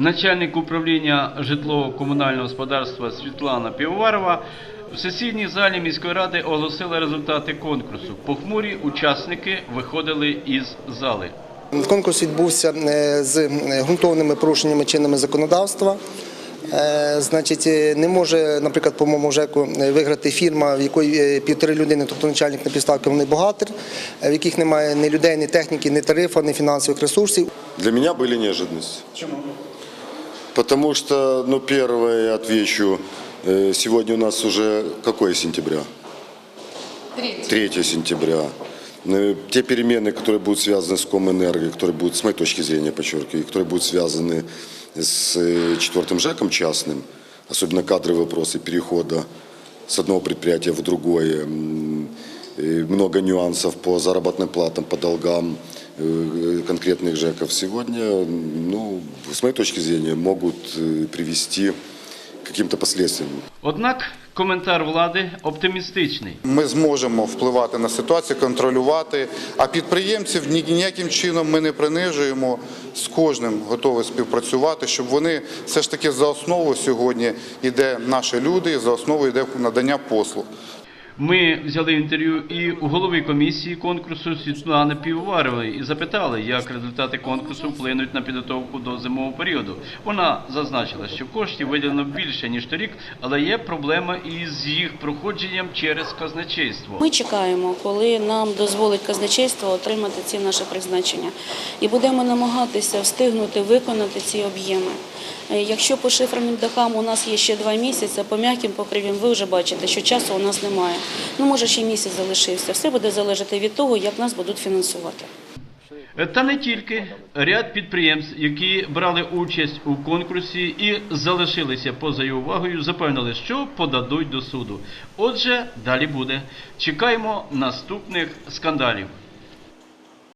начальник управління житлово-комунального господарства Світлана Півоварова в сесійній залі міської ради оголосила результати конкурсу. Похмурі учасники виходили із зали. Конкурс відбувся е, з ґрунтовними порушеннями чинами законодавства. Е, Значить, е, не може, наприклад, по моєму ЖЕКу е, виграти фірма, в якої е, півтори людини, тобто начальник на підставці, вони бухгалтер, е, в яких немає ні людей, ні техніки, ні тарифу, ні фінансових ресурсів. Для меня были неожиданности. Почему? Потому что, ну, первое, я отвечу, э, сегодня у нас уже какое сентября? 3 сентября. Э, Те перемены, которые будут связаны с Комэнерго, которые будут, с моей точки зрения, подчеркиваю, которые будут связаны с э, четвертым ЖЭКом частным, особенно кадровые вопросы перехода с одного предприятия в другое, много нюансов по заработным платам, по долгам конкретных ЖЭКов сегодня, ну, с моей точки зрения, могут э, привести к каким-то последствиям. Однак коментар влади оптимістичний. Ми зможемо впливати на ситуацію, контролювати. А підприємців ні- ніяким чином ми не принижуємо. З кожним готові співпрацювати, щоб вони все ж таки за основу сьогодні йде наші люди, за основу йде надання послуг. Ми взяли інтерв'ю і у голови комісії конкурсу Світлани Півоварової і запитали, як результати конкурсу вплинуть на підготовку до зимового періоду. Вона зазначила, що коштів виділено більше ніж торік, але є проблема із їх проходженням через казначейство. Ми чекаємо, коли нам дозволить казначейство отримати ці наші призначення, і будемо намагатися встигнути виконати ці об'єми. Е, Якщо по шифрам дахам у нас є ще два місяці, по м'яким покривам ви вже бачите, що часу у нас немає. Ну, може, ще місяць залишився. Все буде залежати від того, як нас будуть фінансувати. Та не тільки ряд підприємств, які брали участь у конкурсі і залишилися поза його увагою, запевнили, що подадуть до суду. Отже, далі буде. Чекаємо наступних скандалів.